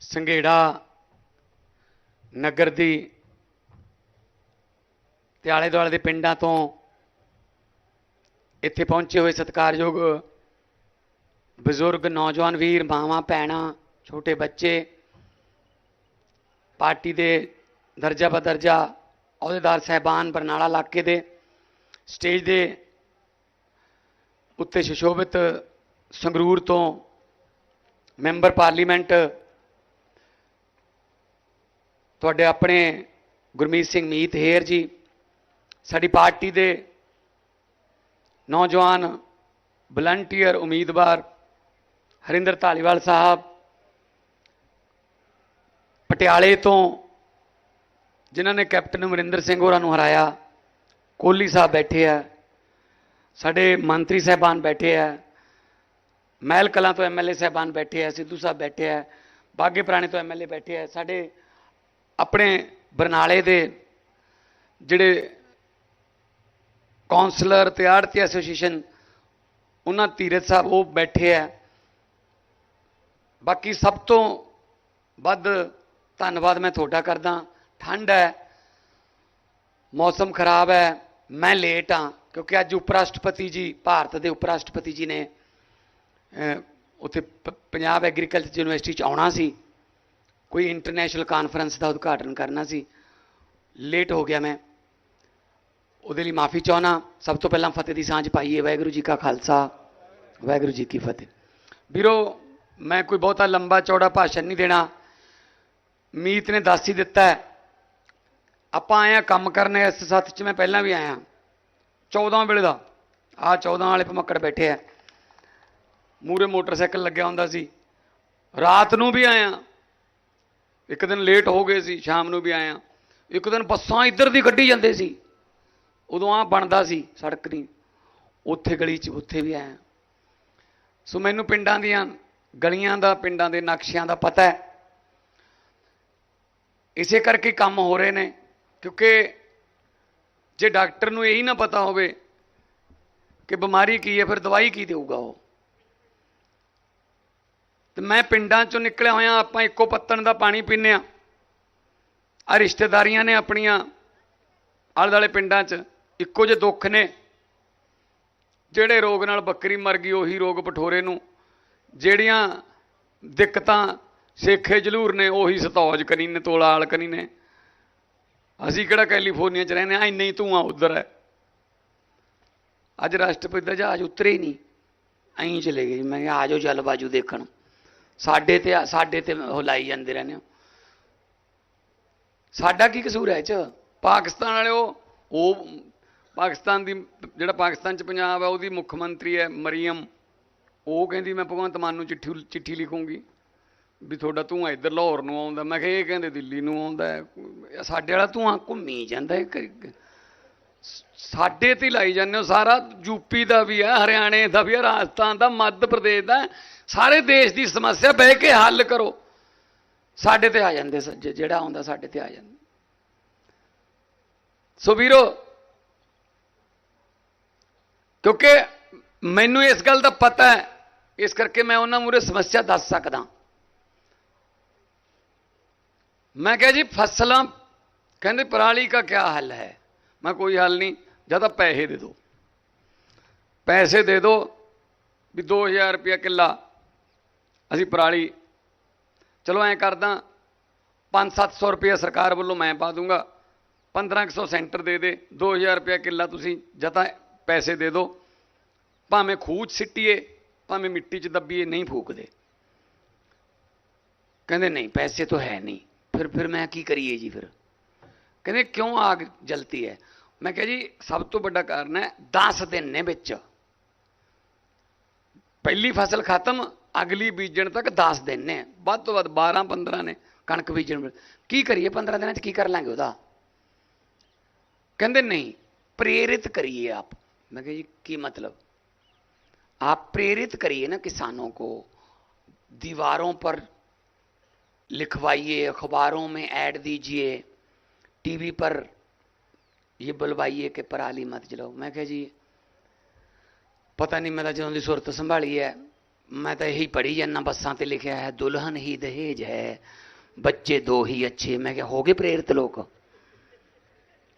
ਸੰਘੇੜਾ ਨਗਰ ਦੀ ਤੇ ਆਲੇ ਦੁਆਲੇ ਦੇ ਪਿੰਡਾਂ ਤੋਂ ਇੱਥੇ ਪਹੁੰਚੇ ਹੋਏ ਸਤਿਕਾਰਯੋਗ ਬਜ਼ੁਰਗ, ਨੌਜਵਾਨ ਵੀਰ, ਮਾਵਾਂ, ਭੈਣਾਂ, ਛੋਟੇ ਬੱਚੇ, ਪਾਰਟੀ ਦੇ ਦਰਜਾ ਬਦਰਜਾ ਅਹੁਦੇਦਾਰ ਸਹਿਬਾਨ ਬਰਨਾਲਾ ਇਲਾਕੇ ਦੇ ਸਟੇਜ ਦੇ ਉੱਤੇ ਸ਼ਸ਼ੋਭਿਤ ਸੰਗਰੂਰ ਤੋਂ ਮੈਂਬਰ ਪਾਰਲੀਮੈਂਟ ਤੁਹਾਡੇ ਆਪਣੇ ਗੁਰਮੀਤ ਸਿੰਘ ਮੀਤ ਹੇਰ ਜੀ ਸਾਡੀ ਪਾਰਟੀ ਦੇ ਨੌਜਵਾਨ ਵਲੰਟੀਅਰ ਉਮੀਦਵਾਰ ਹਰਿੰਦਰ ਧਾਲੀਵਾਲ ਸਾਹਿਬ ਪਟਿਆਲੇ ਤੋਂ ਜਿਨ੍ਹਾਂ ਨੇ ਕੈਪਟਨ ਅਮਰਿੰਦਰ ਸਿੰਘ ਹੋਰਾਂ ਨੂੰ ਹਰਾਇਆ ਕੋਹਲੀ ਸਾਹਿਬ ਬੈਠੇ ਆ ਸਾਡੇ ਮੰਤਰੀ ਸਾਹਿਬਾਨ ਬੈਠੇ ਆ ਮਹਿਲ ਕਲਾਂ ਤੋਂ ਐਮਐਲਏ ਸਾਹਿਬਾਨ ਬੈਠੇ ਆ ਸਿੱਧੂ ਸਾਹਿਬ ਬੈਠੇ ਆ ਬਾਗੇ ਪੁਰਾਣੇ ਤੋਂ ਐਮਐਲਏ ਬੈਠੇ ਆ ਸਾਡੇ ਆਪਣੇ ਬਰਨਾਲੇ ਦੇ ਜਿਹੜੇ ਕਾਉਂਸਲਰ ਤੇ ਆੜਤੀ ਐਸੋਸੀਏਸ਼ਨ, ਉਹਨਾਂ ਧੀਰਜ ਸਾਹਿਬ ਉਹ ਬੈਠੇ ਆ। ਬਾਕੀ ਸਭ ਤੋਂ ਵੱਧ ਧੰਨਵਾਦ ਮੈਂ ਤੁਹਾਡਾ ਕਰਦਾ। ਠੰਡ ਹੈ, ਮੌਸਮ ਖਰਾਬ ਹੈ, ਮੈਂ ਲੇਟ ਹਾਂ, ਕਿਉਂਕਿ ਅੱਜ ਉਪ ਰਾਸ਼ਟਰਪਤੀ ਜੀ, ਭਾਰਤ ਦੇ ਉਪ ਰਾਸ਼ਟਰਪਤੀ ਜੀ ਨੇ ਉੱਥੇ ਪ- ਪੰਜਾਬ ਐਗਰੀਕਲਚਰ ਯੂਨੀਵਰਸਿਟੀ ਚ ਆਉਣਾ ਸੀ। ਕੋਈ ਇੰਟਰਨੈਸ਼ਨਲ ਕਾਨਫਰੰਸ ਦਾ ਉਦਘਾਟਨ ਕਰਨਾ ਸੀ। ਲੇਟ ਹੋ ਗਿਆ ਮੈਂ। ਉਹਦੇ ਲਈ ਮਾਫੀ ਚਾਹਣਾ ਸਭ ਤੋਂ ਪਹਿਲਾਂ ਫਤਿਹ ਦੀ ਸਾਂਝ ਪਾਈਏ। ਵਾਹਿਗੁਰੂ ਜੀ ਕਾ ਖਾਲਸਾ, ਵਾਹਿਗੁਰੂ ਜੀ ਕੀ ਫਤਿਹ। ਵੀਰੋ, ਮੈਂ ਕੋਈ ਬਹੁਤਾ ਲੰਬਾ ਚੌੜਾ ਭਾਸ਼ਣ ਨਹੀਂ ਦੇਣਾ। ਮੀਤ ਨੇ ਦੱਸ ਹੀ ਦਿੱਤਾ ਹੈ। ਆਪਾਂ ਆਏ ਆ ਕੰਮ ਕਰਨ ਇਸ ਸੱਥ 'ਚ। ਮੈਂ ਪਹਿਲਾਂ ਵੀ ਆਇਆ। 14 ਵੇਲੇ ਦਾ। ਆ 14 ਵਾਲੇ ਭਮੱਕੜ ਬੈਠੇ ਆ। ਮੂਰੇ ਮੋਟਰਸਾਈਕਲ ਲੱਗਿਆ ਹੁੰਦਾ ਸੀ। ਰਾਤ ਨੂੰ ਵੀ ਆਇਆ। ਇੱਕ ਦਿਨ ਲੇਟ ਹੋ ਗਏ ਸੀ, ਸ਼ਾਮ ਨੂੰ ਵੀ ਆਇਆ। ਇੱਕ ਦਿਨ ਬੱਸਾਂ ਇੱਧਰ ਦੀ ਕੱਢੀ ਜਾਂਦੇ ਸੀ। ਉਦੋਂ ਆ ਬਣਦਾ ਸੀ ਸੜਕ ਦੀ। ਉੱਥੇ ਗਲੀ 'ਚ ਉੱਥੇ ਵੀ ਆਇਆ। ਸੋ ਮੈਨੂੰ ਪਿੰਡਾਂ ਦੀਆਂ, ਗਲੀਆਂ ਦਾ, ਪਿੰਡਾਂ ਦੇ ਨਕਸ਼ਿਆਂ ਦਾ ਪਤਾ ਹੈ। ਇਸੇ ਕਰਕੇ ਕੰਮ ਹੋ ਰਹੇ ਨੇ, ਕਿਉਂਕਿ ਜੇ ਡਾਕਟਰ ਨੂੰ ਇਹੀ ਨਾ ਪਤਾ ਹੋਵੇ ਕਿ ਬਿਮਾਰੀ ਕੀ ਹੈ, ਫਿਰ ਦਵਾਈ ਕੀ ਦੇਊਗਾ ਉਹ? ਤੇ ਮੈਂ ਪਿੰਡਾਂ ਚੋਂ ਨਿਕਲਿਆ ਹੋਇਆ, ਆਪਾਂ ਇੱਕੋ ਪੱਤਣ ਦਾ ਪਾਣੀ ਪੀਂਦੇ ਆ ਆ ਰਿਸ਼ਤੇਦਾਰੀਆਂ ਨੇ ਆਪਣੀਆਂ, ਆਲੇ ਦੁਆਲੇ ਪਿੰਡਾਂ 'ਚ, ਇੱਕੋ ਜਿਹੇ ਦੁੱਖ ਨੇ। ਜਿਹੜੇ ਰੋਗ ਨਾਲ ਬੱਕਰੀ ਮਰ ਗਈ, ਉਹੀ ਰੋਗ ਪਠੋਰੇ ਨੂੰ। ਜਿਹੜੀਆਂ ਦਿੱਕਤਾਂ ਸੇਖੇ ਜਲੂਰ ਨੇ, ਉਹੀ ਸਤੌਜ ਕਨੀ ਨੇ, ਤੋਲਾਲ ਕਨੀ ਨੇ। ਅਸੀਂ ਕਿਹੜਾ ਕੈਲੀਫੋਰਨੀਆ 'ਚ ਰਹਿੰਦੇ ਆ ਇੰਨਾ ਹੀ ਧੂਆਂ ਉਧਰ ਹੈ। ਅੱਜ ਰਾਸ਼ਟਰਪਤੀ ਦਾ ਜਹਾਜ਼ ਉਤਰੇ ਹੀ ਨਹੀਂ। ਐਂ ਚਲੇ ਗਏ। ਜੀ। ਮੈਂ ਕਿਹਾ, ਆ ਜਾਓ ਜਲਵਾਯੂ ਦੇਖਣ। ਸਾਡੇ ਤੇ ਸਾਡੇ ਤੇ ਉਹ ਲਾਈ ਜਾਂਦੇ ਰਹਿੰਦੇ ਹੋ। ਸਾਡਾ ਕੀ ਕਸੂਰ ਹੈ ਇਹ ਚ? ਪਾਕਿਸਤਾਨ ਵਾਲੇ ਉਹ ਉਹ ਪਾਕਿਸਤਾਨ ਦੀ ਜਿਹੜਾ ਪਾਕਿਸਤਾਨ ਚ ਪੰਜਾਬ ਹੈ, ਉਹਦੀ ਮੁੱਖ ਮੰਤਰੀ ਹੈ ਮਰੀਮ। ਉਹ ਕਹਿੰਦੀ, ਮੈਂ ਭਗਵੰਤ ਮਾਨ ਨੂੰ ਚਿੱਠੀ ਚਿੱਠੀ ਲਿਖੂੰਗੀ ਵੀ ਤੁਹਾਡਾ ਧੂੰਆਂ ਇੱਧਰ ਲਾਹੌਰ ਨੂੰ ਆਉਂਦਾ ਮੈਂ ਕਿਹਾ, ਇਹ ਕਹਿੰਦੇ ਦਿੱਲੀ ਨੂੰ ਆਉਂਦਾ ਸਾਡੇ ਵਾਲਾ ਧੂੰਆਂ ਘੁੰਮੀ ਜਾਂਦਾ ਸਾਡੇ ਤੇ ਹੀ ਲਾਈ ਜਾਂਦੇ ਹੋ। ਸਾਰਾ ਯੂਪੀ ਦਾ ਵੀ ਹੈ, ਹਰਿਆਣੇ ਦਾ ਵੀ ਹੈ, ਰਾਜਸਥਾਨ ਦਾ, ਮੱਧ ਪ੍ਰਦੇਸ਼ ਦਾ ਸਾਰੇ ਦੇਸ਼ ਦੀ ਸਮੱਸਿਆ ਬਹਿ ਕੇ ਹੱਲ ਕਰੋ। ਸਾਡੇ ਤੇ ਆ ਜਾਂਦੇ ਸੱਜੇ, ਜਿਹੜਾ ਆਉਂਦਾ ਸਾਡੇ ਤੇ ਆ ਜਾਂਦਾ। ਸੋ ਵੀਰੋ, ਕਿਉਂਕਿ ਮੈਨੂੰ ਇਸ ਗੱਲ ਦਾ ਪਤਾ ਹੈ, ਇਸ ਕਰਕੇ ਮੈਂ ਉਹਨਾਂ ਮੂਰੇ ਸਮੱਸਿਆ ਦੱਸ ਸਕਦਾ। ਮੈਂ ਕਿਹਾ ਜੀ, ਫਸਲਾਂ, ਕਹਿੰਦੇ ਪਰਾਲੀ ਦਾ ਕੀ ਹੱਲ ਹੈ? ਮੈਂ ਕੋਈ ਹੱਲ ਨਹੀਂ, ਜਾਂ ਤਾਂ ਪੈਸੇ ਦੇ ਦਿਓ। ਪੈਸੇ ਦੇ ਦਿਓ ਵੀ 2000 ਰੁਪਇਆ ਕਿੱਲਾ ਅਸੀਂ ਪਰਾਲੀ, ਚਲੋ ਐਂ ਕਰਦਾ 5-700 ਰੁਪਇਆ ਸਰਕਾਰ ਵੱਲੋਂ ਮੈਂ ਪਾ ਦੂੰਗਾ। 1500 ਸੈਂਟਰ ਦੇ ਦੇ 2000 ਰੁਪਇਆ ਕਿੱਲਾ ਤੁਸੀਂ ਜਾਂ ਤਾਂ ਪੈਸੇ ਦੇ ਦਿਓ ਭਾਵੇਂ ਖੂਹ 'ਚ ਸਿੱਟੀਏ, ਭਾਵੇਂ ਮਿੱਟੀ 'ਚ ਦੱਬੀਏ, ਨਹੀਂ ਫੂਕਦੇ। ਕਹਿੰਦੇ ਨਹੀਂ, ਪੈਸੇ ਤਾਂ ਹੈ ਨਹੀਂ। ਫਿਰ ਫਿਰ ਮੈਂ ਕੀ ਕਰੀਏ ਜੀ ਫਿਰ? ਕਹਿੰਦੇ ਕਿਉਂ ਆਗ ਜਲਤੀ ਹੈ? ਮੈਂ ਕਿਹਾ ਜੀ, ਸਭ ਤੋਂ ਵੱਡਾ ਕਾਰਨ ਹੈ 10 ਦਿਨ ਨੇ ਵਿੱਚ। ਪਹਿਲੀ ਫਸਲ ਖਤਮ ਅਗਲੀ ਬੀਜਣ ਤੱਕ 10 ਦਿਨ ਨੇ ਵੱਧ ਤੋਂ ਵੱਧ 12 15 ਨੇ ਕਣਕ ਬੀਜਣ ਵੇਲੇ ਕੀ ਕਰੀਏ 15 ਦਿਨਾਂ 'ਚ ਕੀ ਕਰ ਲਾਂਗੇ ਉਹਦਾ ਕਹਿੰਦੇ नहीं प्रेरित करिए आप मैं कहा जी की मतलब आप प्रेरित करिए ना किसानों को दीवारों पर लिखवाइए अखबारों में ऐड दीजिए टीवी पर ये बुलवाइए कि पराली मत जलाओ मैं कहा जी पता नहीं मैं तो ਜਦੋਂ ਦੀ ਸੁਰਤ ਸੰਭਾਲੀ ਹੈ ਮੈਂ ਤਾਂ ਇਹੀ ਪੜ੍ਹੀ ਜਾਂਦਾ, ਬੱਸਾਂ ਤੇ ਲਿਖਿਆ ਹੈ, ਦੁਲਹਨ ਹੀ ਦਹੇਜ ਹੈ। ਬੱਚੇ ਦੋ ਹੀ ਅੱਛੇ, ਮੈਂ ਕਿਹਾ, ਹੋ ਗਏ ਪ੍ਰੇਰਿਤ ਲੋਕ।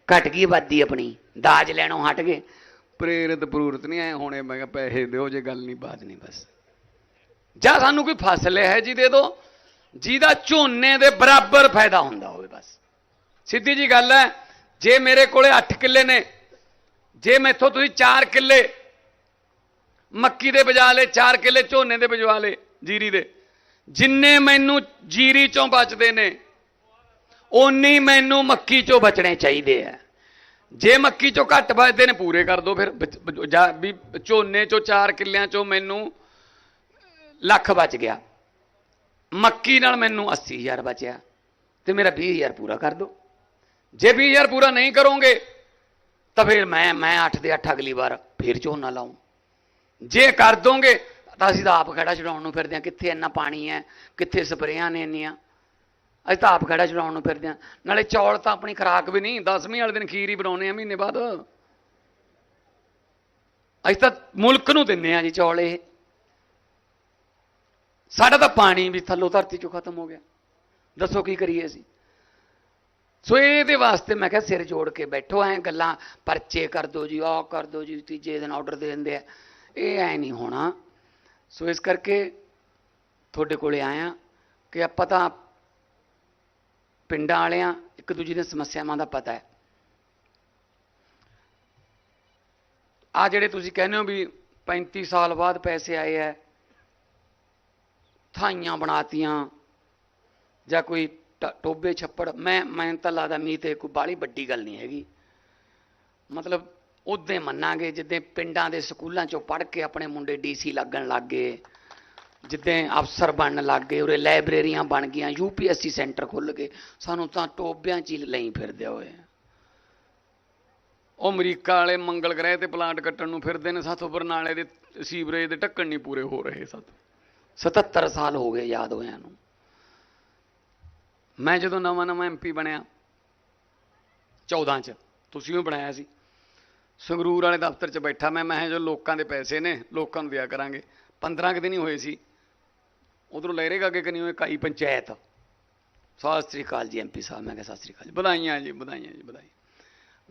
ਘਟ ਗਈ ਆਬਾਦੀ ਆਪਣੀ, ਦਾਜ ਲੈਣੋਂ ਹਟ ਗਏ। ਪ੍ਰੇਰਿਤ ਪ੍ਰੂਰਤ ਨਹੀਂ ਆਏ ਹੋਣੇ, ਮੈਂ ਕਿਹਾ, ਪੈਸੇ ਦਿਓ, ਜੇ ਗੱਲ ਨਹੀਂ ਬਾਤ ਨਹੀਂ ਬਸ। ਜਾਂ ਸਾਨੂੰ ਕੋਈ ਫਸਲ ਹੈ ਜੀ ਦੇ ਦਿਓ ਜਿਹਦਾ ਝੋਨੇ ਦੇ ਬਰਾਬਰ ਫਾਇਦਾ ਹੁੰਦਾ ਹੋਵੇ ਬਸ। ਸਿੱਧੀ ਜੀ ਗੱਲ ਹੈ, ਜੇ ਮੇਰੇ ਕੋਲੇ 8 ਕਿੱਲੇ ਨੇ, ਜੇ ਮੈਥੋਂ ਤੁਸੀਂ 4 ਕਿੱਲੇ ਮੱਕੀ ਦੇ ਬਜਾ ਲਏ 4 ਕਿੱਲੇ ਝੋਨੇ ਦੇ ਬਜਵਾ ਲਏ ਜੀਰੀ ਦੇ। ਜਿੰਨੇ ਮੈਨੂੰ ਜੀਰੀ ਚੋਂ ਬਚਦੇ ਨੇ, ਓਨੀ ਮੈਨੂੰ ਮੱਕੀ ਚੋਂ ਬਚਣੇ ਚਾਹੀਦੇ ਆ। ਜੇ ਮੱਕੀ ਚੋਂ ਘੱਟ ਬਚਦੇ ਨੇ, ਪੂਰੇ ਕਰ ਦਿਓ ਫਿਰ। ਵਿੱਚ- ਜਾਂ ਵੀ ਝੋਨੇ ਚੋਂ 4 ਕਿੱਲਿਆਂ ਚੋਂ ਮੈਨੂੰ ਲੱਖ ਬਚ ਗਿਆ। ਮੱਕੀ ਨਾਲ ਮੈਨੂੰ 80000 ਬਚਿਆ ਤੇ ਮੇਰਾ 20000 ਪੂਰਾ ਕਰ ਦਿਓ ਜੇ 20000 ਪੂਰਾ ਨਹੀਂ ਕਰੋਗੇ, ਤਾਂ ਫਿਰ ਮੈਂ ਮੈਂ 8 ਦੇ 8 ਅਗਲੀ ਵਾਰ ਫਿਰ ਝੋਨਾ ਲਾਉਂ ਜੇ ਕਰ ਦੋਗੇ, ਤਾਂ ਅਸੀਂ ਤਾਂ ਆਪ ਖੜਾ ਛਡਾਉਣ ਨੂੰ ਫਿਰਦੇ ਹਾਂ। ਕਿੱਥੇ ਇੰਨਾ ਪਾਣੀ ਹੈ? ਕਿੱਥੇ ਸਪਰੇਆਂ ਨੇ ਇੰਨੀਆਂ? ਅਸੀਂ ਤਾਂ ਆਪ ਖੜਾ ਛਡਾਉਣ ਨੂੰ ਫਿਰਦੇ ਹਾਂ। ਨਾਲੇ ਚੌਲ ਤਾਂ ਆਪਣੀ ਖਰਾਕ ਵੀ ਨਹੀਂ 10ਵੀਂ ਵਾਲੇ ਦਿਨ ਖੀਰ ਹੀ ਬਣਾਉਨੇ ਆ ਮਹੀਨੇ ਬਾਅਦ। ਅਸੀਂ ਤਾਂ ਮੁਲਕ ਨੂੰ ਦਿੰਨੇ ਆ ਜੀ ਚੌਲ ਇਹ। ਸਾਡਾ ਤਾਂ ਪਾਣੀ ਵੀ ਥੱਲੋਂ ਧਰਤੀ ਚੋਂ ਖਤਮ ਹੋ ਗਿਆ। ਦੱਸੋ ਕੀ ਕਰੀਏ ਅਸੀਂ? ਸੋ ਇਹਦੇ ਵਾਸਤੇ ਮੈਂ ਕਿਹਾ ਸਿਰ ਜੋੜ ਕੇ ਬੈਠੋ, ਐ ਗੱਲਾਂ ਪਰਚੇ ਕਰ ਦੋ ਜੀ, ਆਹ ਕਰ ਦੋ ਜੀ, ਤੀਜੇ ਦਿਨ ਆਰਡਰ ਦੇ ਦਿੰਦੇ ਆ। ਇਹ ਐ ਨਹੀਂ ਹੋਣਾ। ਸੋ ਇਸ ਕਰਕੇ ਤੁਹਾਡੇ ਕੋਲੇ ਆਇਆ ਕਿ ਆਪਾਂ ਤਾਂ ਪਿੰਡਾਂ ਵਾਲਿਆਂ, ਇੱਕ ਦੂਜੇ ਦੀਆਂ ਸਮੱਸਿਆਵਾਂ ਦਾ ਪਤਾ ਹੈ। ਆ ਜਿਹੜੇ ਤੁਸੀਂ ਕਹਿੰਦੇ ਹੋ ਵੀ 35 ਸਾਲ ਬਾਅਦ ਪੈਸੇ ਆਏ ਐ, ਥਾਈਆਂ ਬਣਾਤੀਆਂ ਜਾਂ ਕੋਈ ਟ- ਟੋਬੇ ਛੱਪੜ, ਮੈਂ ਮੈਂ ਤਾਂ ਲੱਗਦਾ ਮੀ ਤੇ ਕੋਈ ਬਾਲੀ ਵੱਡੀ ਗੱਲ ਨਹੀਂ ਹੈਗੀ। ਮਤਲਬ ਉਦੋਂ ਮੰਨਾਂਗੇ, ਜਿੱਦਾਂ ਪਿੰਡਾਂ ਦੇ ਸਕੂਲਾਂ ਚੋਂ ਪੜ੍ਹ ਕੇ ਆਪਣੇ ਮੁੰਡੇ ਡੀਸੀ ਲੱਗਣ ਲੱਗ ਗਏ, ਜਿੱਦਾਂ ਅਫਸਰ ਬਣਨ ਲੱਗ ਗਏ, ਉਰੇ ਲਾਇਬ੍ਰੇਰੀਆਂ ਬਣ ਗਈਆਂ, ਯੂਪੀਐਸਸੀ ਸੈਂਟਰ ਖੁੱਲ ਗਏ, ਸਾਨੂੰ ਤਾਂ ਟੋਬਿਆਂ 'ਚ ਹੀ ਲਈ ਫਿਰਦੇ ਹੋਏ ਉਹ ਅਮਰੀਕਾ ਵਾਲੇ ਮੰਗਲ ਗ੍ਰਹਿ ਤੇ ਪਲਾਂਟ ਕੱਟਣ ਨੂੰ ਫਿਰਦੇ ਨੇ ਸਾਥੋਂ ਬਰਨਾਲੇ ਦੇ ਸੀਵਰੇਜ ਦੇ ਢੱਕਣ ਨਹੀਂ ਪੂਰੇ ਹੋ ਰਹੇ ਸਾਥੋਂ 77 ਸਾਲ ਹੋ ਗਏ ਯਾਦ ਹੋਇਆਂ ਨੂੰ। ਮੈਂ ਜਦੋਂ ਨਵਾਂ ਨਵਾਂ ਐਮਪੀ ਬਣਿਆ 14 ਚ, ਤੁਸੀਂ ਵੀ ਬਣਾਇਆ ਸੀ। ਸੰਗਰੂਰ ਵਾਲੇ ਦਫ਼ਤਰ 'ਚ ਬੈਠਾ ਮੈਂ ਮੈਂ ਕਿਹਾ ਜੋ ਲੋਕਾਂ ਦੇ ਪੈਸੇ ਨੇ, ਲੋਕਾਂ ਨੂੰ ਦਿਆ ਕਰਾਂਗੇ। 15 ਕੁ ਦਿਨ ਹੀ ਹੋਏ ਸੀ। ਉਧਰੋਂ ਲਹਿਰੇਗਾ ਅੱਗੇ ਕਨੀ ਹੋਏ, ਕਾਈ ਪੰਚਾਇਤ। ਸਤਿ ਸ੍ਰੀ ਅਕਾਲ ਜੀ ਐਮਪੀ ਸਾਹਿਬ। ਮੈਂ ਕਿਹਾ, ਸਤਿ ਸ੍ਰੀ ਅਕਾਲ ਜੀ। ਵਧਾਈਆਂ ਜੀ ਵਧਾਈਆਂ ਜੀ ਵਧਾਈ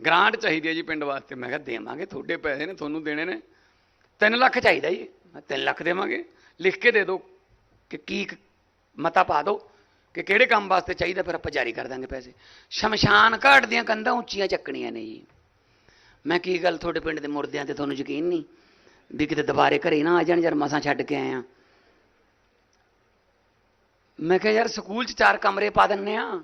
ਗ੍ਰਾਂਟ ਚਾਹੀਦੀ ਹੈ ਜੀ ਪਿੰਡ ਵਾਸਤੇ। ਮੈਂ ਕਿਹਾ, ਦੇਵਾਂਗੇ। ਤੁਹਾਡੇ ਪੈਸੇ ਨੇ, ਤੁਹਾਨੂੰ ਦੇਣੇ ਨੇ। 3 ਲੱਖ ਚਾਹੀਦਾ ਜੀ। ਮੈਂ 3 ਲੱਖ ਦੇਵਾਂਗੇ। ਲਿਖ ਕੇ ਦੇ ਦਿਓ ਕਿ ਕੀ ਮਤਾ ਪਾ ਦਿਓ ਕਿ ਕਿਹੜੇ ਕੰਮ ਵਾਸਤੇ ਚਾਹੀਦਾ, ਫਿਰ ਆਪਾਂ ਜਾਰੀ ਕਰ ਦਾਂਗੇ ਪੈਸੇ। ਸ਼ਮਸ਼ਾਨ ਘਾਟ ਦੀਆਂ ਕੰਧਾਂ ਉੱਚੀਆਂ ਚੱਕਣੀਆਂ ਨੇ ਜੀ। ਮੈਂ ਕੀ ਗੱਲ ਤੁਹਾਡੇ ਪਿੰਡ ਦੇ ਮੁਰਦਿਆਂ ਤੇ ਤੁਹਾਨੂੰ ਯਕੀਨ ਨਹੀਂ? ਵੀ ਕਿਤੇ ਦੁਬਾਰੇ ਘਰੇ ਨਾ ਆ ਜਾਣ ਯਾਰ, ਮਸਾਂ ਛੱਡ ਕੇ ਆਏ ਆ। ਮੈਂ ਕਿਹਾ ਯਾਰ, ਸਕੂਲ 'ਚ ਚਾਰ ਕਮਰੇ ਪਾ ਦਿੰਨੇ ਆ।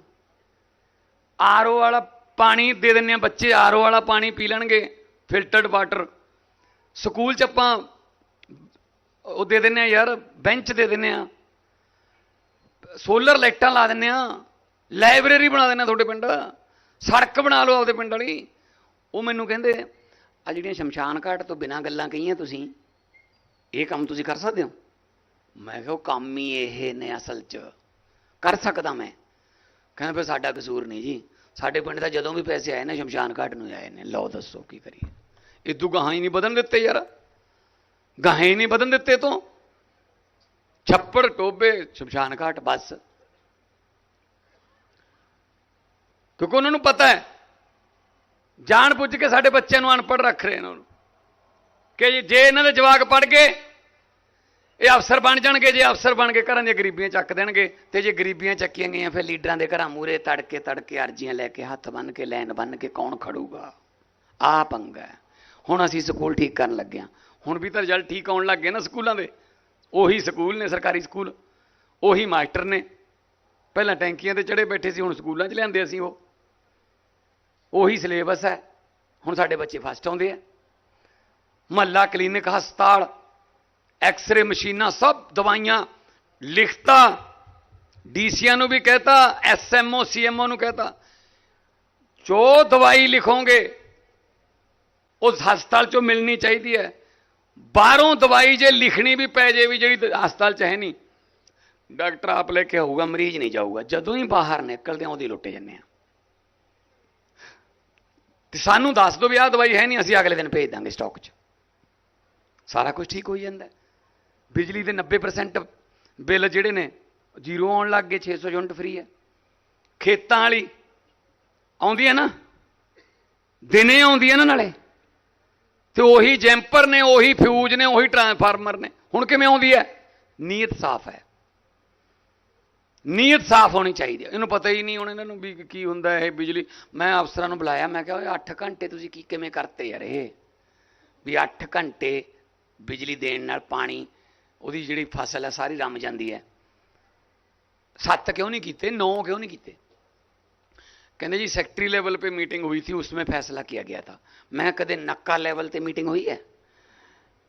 ਆਰਓ ਵਾਲਾ ਪਾਣੀ ਦੇ ਦਿੰਨੇ ਆ ਬੱਚੇ, ਆਰਓ ਵਾਲਾ ਪਾਣੀ ਪੀ ਲੈਣਗੇ, ਫਿਲਟਰਡ ਵਾਟਰ। ਸਕੂਲ 'ਚ ਆਪਾਂ ਉਹ ਦੇ ਦਿੰਨੇ ਆ ਯਾਰ, ਬੈਂਚ ਦੇ ਦਿੰਨੇ ਆ। ਸੋਲਰ ਲਾਈਟਾਂ ਲਾ ਦਿੰਨੇ ਆ। ਲਾਇਬ੍ਰੇਰੀ ਬਣਾ ਦਿੰਨੇ ਆ ਤੁਹਾਡੇ ਪਿੰਡ। ਸੜਕ ਬਣਾ ਲਓ ਆਪਦੇ ਪਿੰਡ ਵਾਲੀ। ਉਹ ਮੈਨੂੰ ਕਹਿੰਦੇ ਆ ਜਿਹੜੀਆਂ ਸ਼ਮਸ਼ਾਨ ਘਾਟ ਤੋਂ ਬਿਨਾਂ ਗੱਲਾਂ ਕਹੀਆਂ ਤੁਸੀਂ, ਇਹ ਕੰਮ ਤੁਸੀਂ ਕਰ ਸਕਦੇ ਹੋ? ਮੈਂ ਕਿਹਾ, ਉਹ ਕੰਮ ਹੀ ਇਹ ਨੇ ਅਸਲ 'ਚ। ਕਰ ਸਕਦਾ ਮੈਂ। ਕਹਿੰਦਾ, ਫਿਰ ਸਾਡਾ ਕਸੂਰ ਨਹੀਂ ਜੀ। ਸਾਡੇ ਪਿੰਡ ਦਾ ਜਦੋਂ ਵੀ ਪੈਸੇ ਆਏ ਨੇ, ਸ਼ਮਸ਼ਾਨ ਘਾਟ ਨੂੰ ਆਏ ਨੇ। ਲਓ ਦੱਸੋ ਕੀ ਕਰੀਏ। ਇਦੋਂ ਗਾਹਾਂ ਹੀ ਨਹੀਂ ਵਧਣ ਦਿੱਤੇ ਯਾਰ। ਗਾਹਾਂ ਹੀ ਨਹੀਂ ਵਧਣ ਦਿੱਤੇ ਤੋਂ। ਛੱਪੜ ਟੋਬੇ ਸ਼ਮਸ਼ਾਨ ਘਾਟ, ਬਸ। ਕਿਉਂਕਿ ਉਹਨਾਂ ਨੂੰ ਪਤਾ ਹੈ ਜਾਣ ਬੁੱਝ ਕੇ ਸਾਡੇ ਬੱਚਿਆਂ ਨੂੰ ਅਨਪੜ੍ਹ ਰੱਖ ਰਹੇ ਨੇ ਉਹਨੂੰ। ਕਿ ਜੇ ਇਹਨਾਂ ਦੇ ਜਵਾਕ ਪੜ ਗਏ, ਇਹ ਅਫਸਰ ਬਣ ਜਾਣਗੇ, ਜੇ ਅਫਸਰ ਬਣ ਕੇ ਘਰਾਂ ਦੀਆਂ ਗਰੀਬੀਆਂ ਚੱਕ ਦੇਣਗੇ, ਤੇ ਜੇ ਗਰੀਬੀਆਂ ਚੱਕੀਆਂ ਗਈਆਂ, ਫਿਰ ਲੀਡਰਾਂ ਦੇ ਘਰਾਂ ਮੂਰੇ ਤੜਕੇ ਤੜਕੇ ਅਰਜ਼ੀਆਂ ਲੈ ਕੇ ਹੱਥ ਬੰਨ ਕੇ ਲੈਣ ਬੰਨ ਕੇ ਕੌਣ ਖੜੂਗਾ? ਆ ਪੰਗਾ ਹੁਣ ਅਸੀਂ ਸਕੂਲ ਠੀਕ ਕਰਨ ਲੱਗੇ ਹਾਂ। ਹੁਣ ਵੀ ਤਾਂ ਰਿਜ਼ਲਟ ਠੀਕ ਆਉਣ ਲੱਗ ਗਏ ਨਾ ਸਕੂਲਾਂ ਦੇ। ਉਹੀ ਸਕੂਲ ਨੇ, ਸਰਕਾਰੀ ਸਕੂਲ। ਉਹੀ ਮਾਸਟਰ ਨੇ। ਪਹਿਲਾਂ ਟੈਂਕੀਆਂ ਤੇ ਚੜੇ ਬੈਠੇ ਸੀ, ਹੁਣ ਸਕੂਲਾਂ 'ਚ ਲਿਆਂਦੇ ਅਸੀਂ ਉਹ। ਉਹੀ ਸਿਲੇਬਸ ਹੈ। ਹੁਣ ਸਾਡੇ ਬੱਚੇ ਫਸਟ ਆਉਂਦੇ ਆ। ਮਹੱਲਾ ਕਲੀਨਿਕ ਹਸਪਤਾਲ ਐਕਸ-ਰੇ ਮਸ਼ੀਨਾਂ, ਸਭ ਦਵਾਈਆਂ ਲਿਖਤਾ। ਡੀਸੀਆਂ ਨੂੰ ਵੀ ਕਹਤਾ ਐਸਐਮਓ ਸੀਐਮਓ ਨੂੰ ਕਹਤਾ। ਜੋ ਦਵਾਈ ਲਿਖੋਗੇ, ਉਸ ਹਸਪਤਾਲ ਚੋਂ ਮਿਲਣੀ ਚਾਹੀਦੀ ਹੈ। ਬਾਹਰੋਂ ਦਵਾਈ ਜੇ ਲਿਖਣੀ ਵੀ ਪੈ ਜੇ ਵੀ ਜਿਹੜੀ ਹਸਪਤਾਲ ਚ ਹੈ ਨਹੀਂ। ਡਾਕਟਰ ਆਪ ਲੈ ਕੇ ਆਊਗਾ, ਮਰੀਜ਼ ਨਹੀਂ ਜਾਊਗਾ। ਜਦੋਂ ਹੀ ਬਾਹਰ ਨਿਕਲਦੇ ਆ, ਉਹਦੀ ਲੁੱਟੇ ਜੰਨੇ ਆ। ਤੇ ਸਾਨੂੰ ਦੱਸ ਦਿਓ ਵੀ ਆਹ ਦਵਾਈ ਹੈ ਨਹੀਂ, ਅਸੀਂ ਅਗਲੇ ਦਿਨ ਭੇਜ ਦਾਂਗੇ ਸਟਾਕ 'ਚ। ਸਾਰਾ ਕੁਝ ਠੀਕ ਹੋਈ ਜਾਂਦਾ। ਬਿਜਲੀ ਦੇ 90% ਬਿੱਲ ਜਿਹੜੇ ਨੇ, ਜ਼ੀਰੋ ਆਉਣ ਲੱਗ ਗਏ 600 ਯੂਨਿਟ ਫ੍ਰੀ ਹੈ। ਖੇਤਾਂ ਵਾਲੀ ਆਉਂਦੀ ਹੈ ਨਾ, ਦਿਨੇ ਆਉਂਦੀ ਹੈ ਨਾ ਨਾਲੇ। ਤੇ ਉਹੀ ਜੈਂਪਰ ਨੇ, ਉਹੀ ਫਿਊਜ਼ ਨੇ, ਉਹੀ ਟਰਾਂਸਫਾਰਮਰ ਨੇ। ਹੁਣ ਕਿਵੇਂ ਆਉਂਦੀ ਹੈ? ਨੀਅਤ ਸਾਫ਼ ਹੈ। ਨੀਅਤ ਸਾਫ਼ ਹੋਣੀ ਚਾਹੀਦੀ ਹੈ ਇਹਨੂੰ ਪਤਾ ਹੀ ਨਹੀਂ ਹੁਣ ਇਹਨਾਂ ਨੂੰ ਵੀ ਕੀ ਹੁੰਦਾ ਇਹ ਬਿਜਲੀ ਮੈਂ ਅਫਸਰਾਂ ਨੂੰ ਬੁਲਾਇਆ ਮੈਂ ਕਿਹਾ ਓਏ 8 ਘੰਟੇ ਤੁਸੀਂ ਕੀ ਕਿਵੇਂ ਕਰਤੇ ਯਾਰ ਇਹ ਵੀ 8 ਘੰਟੇ ਬਿਜਲੀ ਦੇਣ ਨਾਲ ਪਾਣੀ ਉਹਦੀ ਜਿਹੜੀ ਫਸਲ ਹੈ ਸਾਰੀ ਰਮ ਜਾਂਦੀ ਹੈ ਸੱਤ ਕਿਉਂ नहीं ਕੀਤੇ 9 क्यों नहीं ਕੀਤੇ कहते जी सेक्रेटरी लेवल पे मीटिंग हुई थी उसमें फैसला किया गया था मैं कदे नक्का लेवल पे मीटिंग हुई है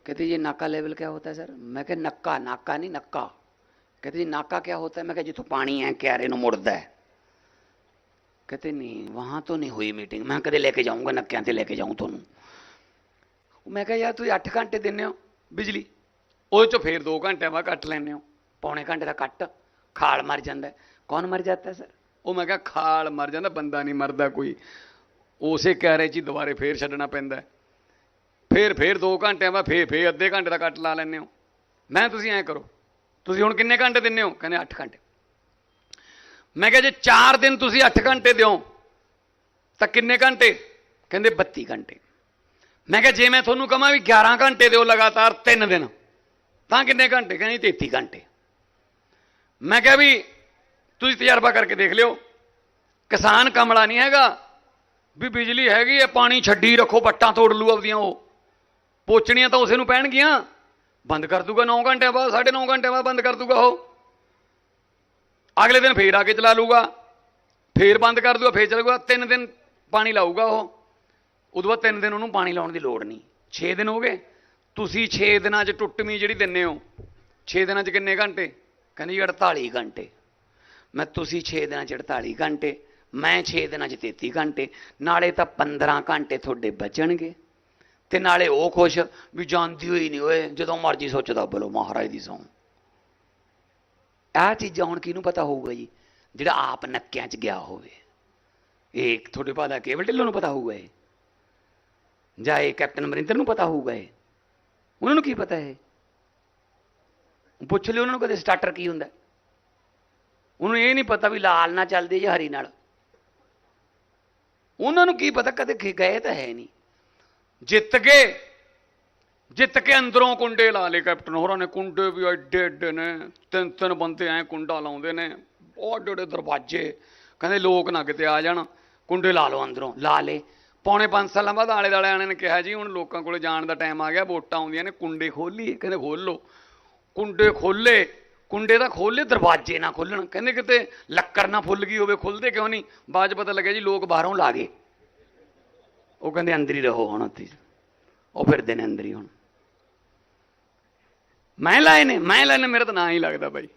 कहते ये नाका लेवल क्या होता है सर मैं कह नक्का नाका नहीं नक्का कहते जी नाका क्या होता है मैं कह जितों पानी है क्यारे ਨੂੰ ਮੁੜਦਾ ਹੈ कहते नहीं वहां तो नहीं हुई मीटिंग मैं कदे लेके जाऊंगा नक्कियां ਤੇ ਲੈ ਕੇ ਜਾਊਂ ਤੁਹਾਨੂੰ ਮੈਂ ਕਿਹਾ ਯਾਰ ਤੁਸੀਂ 8 ਘੰਟੇ ਦਿੰਦੇ ਹੋ ਬਿਜਲੀ ਉਹਦੇ ਚੋਂ ਫੇਰ 2 ਘੰਟੇ ਬਾਅਦ ਕੱਟ ਲੈਂਦੇ ਹੋ ਪੌਣੇ ਘੰਟੇ ਦਾ ਕੱਟ ਖਾਲ ਮਰ ਜਾਂਦਾ ਹੈ। ਕੌਣ ਮਰ ਜਾਂਦਾ ਹੈ ਸਰ ਉਹ ਮੈਂ ਕਿਹਾ ਖਾਲ ਮਰ ਜਾਂਦਾ ਬੰਦਾ ਨਹੀਂ ਮਰਦਾ ਕੋਈ ਉਸੇ ਕਹਿਰੇ 'ਚ ਹੀ ਦੁਬਾਰੇ ਫੇਰ ਛੱਡਣਾ ਪੈਂਦਾ ਹੈ। ਫੇਰ ਫੇਰ 2 ਘੰਟਿਆਂ ਬਾਅਦ ਫੇਰ ਫੇਰ ਅੱਧੇ ਘੰਟੇ ਦਾ ਕੱਟ ਲਾ ਲੈਂਦੇ ਹੋ ਮੈਂ ਤੁਸੀਂ ਐਂ ਕਰੋ ਤੁਸੀਂ ਹੁਣ ਕਿੰਨੇ ਘੰਟੇ ਦਿੰਦੇ ਹੋ? ਕਹਿੰਦੇ 8 ਘੰਟੇ। ਮੈਂ ਕਿਹਾ ਜੇ 4 ਦਿਨ ਤੁਸੀਂ 8 ਘੰਟੇ ਦਿਓ, ਤਾਂ ਕਿੰਨੇ ਘੰਟੇ? ਕਹਿੰਦੇ 32 ਘੰਟੇ। ਮੈਂ ਕਿਹਾ ਜੇ ਮੈਂ ਤੁਹਾਨੂੰ ਕਹਾਂ ਵੀ 11 ਘੰਟੇ ਦਿਓ ਲਗਾਤਾਰ 3 ਦਿਨ, ਤਾਂ ਕਿੰਨੇ ਘੰਟੇ? ਕਹਿੰਦੇ 33 ਘੰਟੇ। ਮੈਂ ਕਿਹਾ ਵੀ ਤੁਸੀਂ ਤਜਰਬਾ ਕਰਕੇ ਦੇਖ ਲਿਓ, ਕਿਸਾਨ ਕਮਲਾ ਨਹੀਂ ਹੈਗਾ, ਵੀ ਬਿਜਲੀ ਹੈਗੀ ਹੈ, ਪਾਣੀ ਛੱਡੀ ਰੱਖੋ ਬੱਟਾਂ ਤੋੜ ਲੂ ਆਪਦੀਆਂ ਉਹ। ਪੋਚਣੀਆਂ ਤਾਂ ਉਸੇ ਨੂੰ ਪੈਣਗੀਆਂ। ਬੰਦ ਕਰ ਦੂਗਾ 9 ਘੰਟਿਆਂ ਬਾਅਦ 9.5 ਘੰਟਿਆਂ ਬਾਅਦ ਬੰਦ ਕਰ ਦੂਗਾ ਉਹ। ਅਗਲੇ ਦਿਨ ਫੇਰ ਆ ਕੇ ਚਲਾ ਲੂਗਾ ਫੇਰ ਬੰਦ ਕਰ ਦੂਗਾ, ਫੇਰ ਚਲਾਊਗਾ ਤਿੰਨ ਦਿਨ ਪਾਣੀ ਲਾਊਗਾ ਉਹ। ਉਦੋਂ ਬਾਅਦ ਤਿੰਨ ਦਿਨ ਉਹਨੂੰ ਪਾਣੀ ਲਾਉਣ ਦੀ ਲੋੜ ਨਹੀਂ। 6 ਦਿਨ ਹੋ ਗਏ, ਤੁਸੀਂ 6 ਦਿਨਾਂ 'ਚ ਟੁੱਟਵੀਂ ਜਿਹੜੀ ਦਿੰਨੇ ਹੋ 6 ਦਿਨਾਂ 'ਚ ਕਿੰਨੇ ਘੰਟੇ? ਕਹਿੰਦੀ ਜੀ 48 ਘੰਟੇ। ਮੈਂ ਤੁਸੀਂ 6 ਦਿਨਾਂ 'ਚ 48 ਘੰਟੇ, ਮੈਂ 6 ਦਿਨਾਂ 'ਚ 33 ਘੰਟੇ, ਨਾਲੇ ਤਾਂ 15 ਘੰਟੇ ਤੁਹਾਡੇ ਬਚਣਗੇ। ਤੇ ਨਾਲੇ ਉਹ ਖੁਸ਼ ਵੀ ਜਾਂਦੀ ਹੋਈ ਨਹੀਂ, ਓਏ, ਜਦੋਂ ਮਰਜ਼ੀ ਸੋਚਦਾ ਬੋਲੋ ਮਹਾਰਾਜ ਦੀ ਸੌਂ। ਆਹ ਚੀਜ਼ਾਂ ਹੁਣ ਕਿਹਨੂੰ ਪਤਾ ਹੋਊਗਾ ਜੀ? ਜਿਹੜਾ ਆਪ ਨੱਕਿਆਂ 'ਚ ਗਿਆ ਹੋਵੇ। ਇਹ ਤੁਹਾਡੇ ਪਤਾ ਕੇਵਲ ਢਿੱਲੋਂ ਨੂੰ ਪਤਾ ਹੋਊਗਾ ਇਹ। ਜਾਂ ਇਹ ਕੈਪਟਨ ਅਮਰਿੰਦਰ ਨੂੰ ਪਤਾ ਹੋਊਗਾ ਇਹ। ਉਹਨਾਂ ਨੂੰ ਕੀ ਪਤਾ ਹੈ ਪੁੱਛ ਲਿਓ ਉਹਨਾਂ ਨੂੰ ਕਦੇ ਸਟਾਰਟਰ ਕੀ ਹੁੰਦਾ। ਉਹਨੂੰ ਇਹ ਨਹੀਂ ਪਤਾ ਵੀ ਲਾਲ ਨਾਲ ਚੱਲਦੇ ਜਾਂ ਹਰੀ ਨਾਲ। ਉਹਨਾਂ ਨੂੰ ਕੀ ਪਤਾ, ਕਦੇ ਗਏ ਤਾਂ ਹੈ ਨਹੀਂ। ਜਿੱਤ ਗਏ। ਜਿੱਤ ਕੇ ਅੰਦਰੋਂ ਕੁੰਡੇ ਲਾ ਲਏ ਕੈਪਟਨ। ਹੋਰਾਂ ਨੇ ਕੁੰਡੇ ਵੀ ਐਡੇ ਐਡੇ ਨੇ। ਤਿੰਨ ਤਿੰਨ ਬੰਦੇ ਐ ਕੁੰਡਾ ਲਾਉਂਦੇ ਨੇ। ਬਹੁਤ ਡੇ ਦਰਵਾਜ਼ੇ। ਕਹਿੰਦੇ ਲੋਕ ਨਾ ਕਿਤੇ ਆ ਜਾਣ। ਕੁੰਡੇ ਲਾ ਲਓ ਅੰਦਰੋਂ, ਲਾ ਲੇ ਪੌਣੇ 5 ਸਾਲਾਂ ਬਾਅਦ ਆਲੇ ਦਾਲੇ ਆਣੇ ਨੇ ਕਿਹਾ ਜੀ, ਹੁਣ ਲੋਕਾਂ ਕੋਲੇ ਜਾਣ ਦਾ ਟਾਈਮ ਆ ਗਿਆ, ਵੋਟਾਂ ਆਉਂਦੀਆਂ ਨੇ, ਕੁੰਡੇ ਖੋਲੀਏ। ਕਹਿੰਦੇ ਖੋਲ। ਲਓ ਕੁੰਡੇ ਖੋਲੇ। ਕੁੰਡੇ ਦਾ ਖੋਲੇ, ਦਰਵਾਜ਼ੇ ਨਾ ਖੋਲਣ। ਕਹਿੰਦੇ ਕਿਤੇ ਲੱਕੜ ਨਾ ਫੁੱਲ ਗਈ ਹੋਵੇ, ਖੁੱਲਦੇ ਕਿਉਂ ਨਹੀਂ? ਬਾਅਦ 'ਚ ਪਤਾ ਲੱਗਿਆ ਜੀ, ਲੋਕ ਬਾਹਰੋਂ ਲਾ ਗਏ। ਉਹ ਕਹਿੰਦੇ ਅੰਦਰ ਹੀ ਰਹੋ ਹੁਣ ਉੱਥੇ ਉਹ ਫਿਰਦੇ ਨੇ ਅੰਦਰ ਹੀ ਹੁਣ। ਮੈਂ ਲਾਏ ਨੇ, ਮੈਂ ਲਾਏ ਨੇ, ਮੇਰਾ ਤਾਂ ਨਾਂ ਹੀ ਲੱਗਦਾ ਬਾਈ।